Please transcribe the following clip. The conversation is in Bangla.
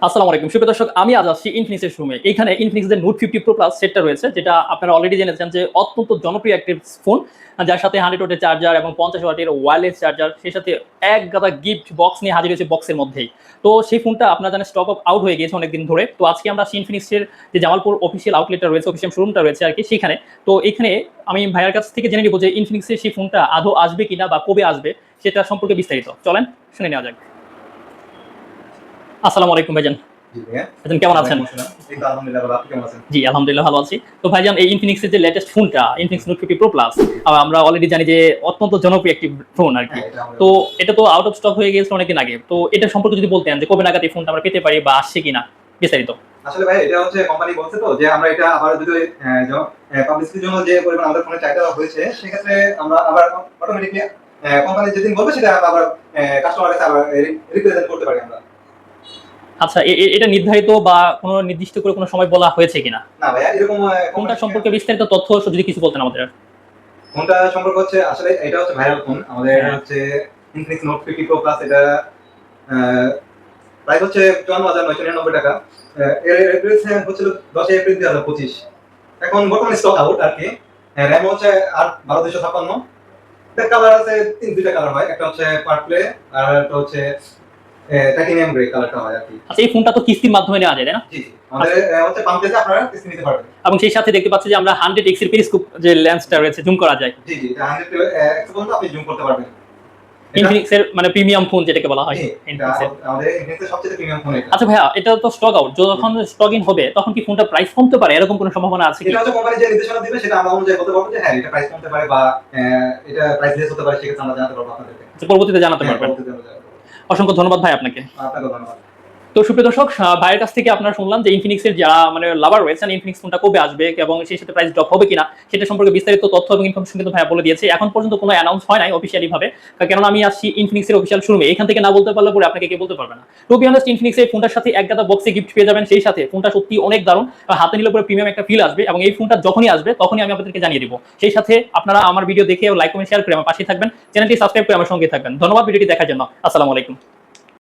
আসসালামু আলাইকুম। সুপ্রিয় দর্শক, আমি আজ আসছি ইনফিনিক্সের শোরুমে এখানে ইনফিনিক্সের নোট ফিফটি প্রো প্লাস সেটটা রয়েছে, যেটা আপনারা অলরেডি জেনেছেন যে অত্যন্ত জনপ্রিয় একটি ফোন যার সাথে হান্ড্রেড ওয়াটের চার্জার এবং পঞ্চাশ ওয়াটের ওয়্যারলেস চার্জার সেই সাথে এক গাদা গিফট বক্স নিয়ে হাজির হয়েছে বক্সের মধ্যেই। তো সেই ফোনটা আপনারা জানেন স্টক আউট হয়ে গিয়েছে অনেকদিন ধরে। তো আজকে আমরা ইনফিনিক্সের যে জামালপুর অফিসিয়াল আউটলেটটা রয়েছে অফিসিয়াল শোরুমটা রয়েছে আর কি সেখানে। তো এখানে আমি ভাইয়ার কাছ থেকে জেনে নিব যে ইনফিনিক্সের সেই ফোনটা আদৌ আসবে কিনা বা কবে আসবে, সেটা সম্পর্কে বিস্তারিত। চলেন, শুনে নেওয়া যাক। আসসালামু আলাইকুম ভাইজান। ভাইজান কেমন আছেন? জি আলহামদুলিল্লাহ ভালো আছি। তো ভাইজান এই ইনফিনিক্সের যে লেটেস্ট ফোনটা Infinix note fifty pro plus আমরা অলরেডি জানি যে অত্যন্ত জনপ্রিয় একটি ফোন আর কি। হ্যাঁ, তো এটা তো আউট অফ স্টক হয়ে গেছে অনেকদিন আগে। তো এটা সম্পর্কে যদি বলতেন যে কবে নাগাদ এই ফোনটা আমরা পেতে পারি বা আসছে কিনা বিস্তারিত। আসলে ভাই এটা হচ্ছে কোম্পানি বলছে তো যে আমরা এটা আবার যদি পাবলিসিটির জন্য যে পরিমাণ আমাদের ফোনে চাহিদা হয়েছে সেক্ষেত্রে আমরা আবার অটোমেটিকলি কোম্পানি যেদিন বলবে সেটা আবার কাস্টমার কাছে আবার রিপ্রেজেন্ট করতে পারি আমরা। আচ্ছা এটা নির্ধারিত বা কোনো নির্দিষ্ট করে কোনো সময় বলা হয়েছে কিনা? না ভাইয়া এরকম ফোনটা সম্পর্কে বিস্তারিত তথ্য যদি কিছু বলতেন আমাদের ফোনটা সম্পর্ক হচ্ছে আসলে এটা হচ্ছে ভাইরাল ফোন আমাদের হ্যাঁ। হচ্ছে Infinix note fifty pro plus এটা প্রাইস হচ্ছে চুয়ান্ন হাজার নয়শো নিরানব্বই টাকা। এর এপ্রিল হচ্ছিল দশই এপ্রিল দুই হাজার পঁচিশ। এখন বর্তমানে স্টক আউট আর কি। র্যাম হচ্ছে আট বারো দুশো ছাপ্পান্ন। এটা কালার আছে তিন দুইটা কালার হয়। একটা হচ্ছে পার্পলে আর একটা হচ্ছে টাইটেনিয়াম গ্রে কালারটা হয় আর কি। আচ্ছা এই ফোনটা তো কিস্তির মাধ্যমে নেওয়া যায় তাই না? জি আমাদের হচ্ছে আপনারা কিস্তি নিতে পারবেন। এবং সেই সাথে দেখতে পাচ্ছি যে আমরা হান্ড্রেড এক্সের পেরিস্কোপ যে লেন্সটা রয়েছে জুম করা যায়। জি জি এটা হান্ড্রেড একশো পর্যন্ত আপনি জুম করতে পারবেন। ইনফিনিক্সের মানে প্রিমিয়াম ফোন যেটাকে বলা হয় আচ্ছা ভাইয়া এটা তো স্টক আউট যখন স্টক ইন হবে তখন কি ফোনটা প্রাইস কমতে পারে? এরকম কোনো সম্ভাবনা আছে কি? এটা হচ্ছে কোম্পানি যে নির্দেশনা দিবে সেটা আমরা অনুযায়ী বলতে পারব যে হ্যাঁ এটা প্রাইস কমতে পারে বা এটা প্রাইস লেস হতে পারে সেক্ষেত্রে আমরা জানাতে পারব আপনাদেরকে। আচ্ছা, পরবর্তীতে জানাতে হ্যাঁ, পারবেন অসংখ্য ধন্যবাদ ভাই আপনাকে। আপনাকে ধন্যবাদ। তো সুপ্রিয় দর্শক ভাইয়ের কাছ থেকে আপনারা শুনলাম যে ইনফিনিক্সের যারা মানে লাভার রয়েছেন ইনফিনিক্স ফোনটা কবে আসবে এবং সেই সাথে প্রাইস ড্রপ হবে কিনা, সেটা সম্পর্কে বিস্তারিত তথ্য এবং ইনফরমেশন কিন্তু ভাইয়া বলে দিয়েছে। এখন পর্যন্ত কোনো অ্যানাউন্স হয় নাই অফিসিয়ালি ভাবে কেননা আমি আসছি ইনফিনিক্সের অফিসিয়াল শোরুমে এখান থেকে না বলতে পারলে পরে আপনাকে কে বলতে পারবে না। টু বি অনেস্ট ইনফিনিক্স এই ফোনটার সাথে এক গাদা বক্সে গিফট পেয়ে যাবেন, সেই সাথে ফোনটা সত্যি অনেক দারুণ। হাতে নিলে পরে প্রিমিয়াম একটা ফিল আসবে এবং এই ফোনটা যখনই আসবে, তখনই আমি আপনাদেরকে জানিয়ে দিব। সেই সাথে আপনারা আমার ভিডিও দেখে লাইক কমেন্ট শেয়ার করে আমার পাশে থাকবেন। চ্যানেলটি সাবস্ক্রাইব করে আমার সঙ্গে থাকবেন। ধন্যবাদ ভিডিওটি দেখার জন্য। আসসালামু আলাইকুম।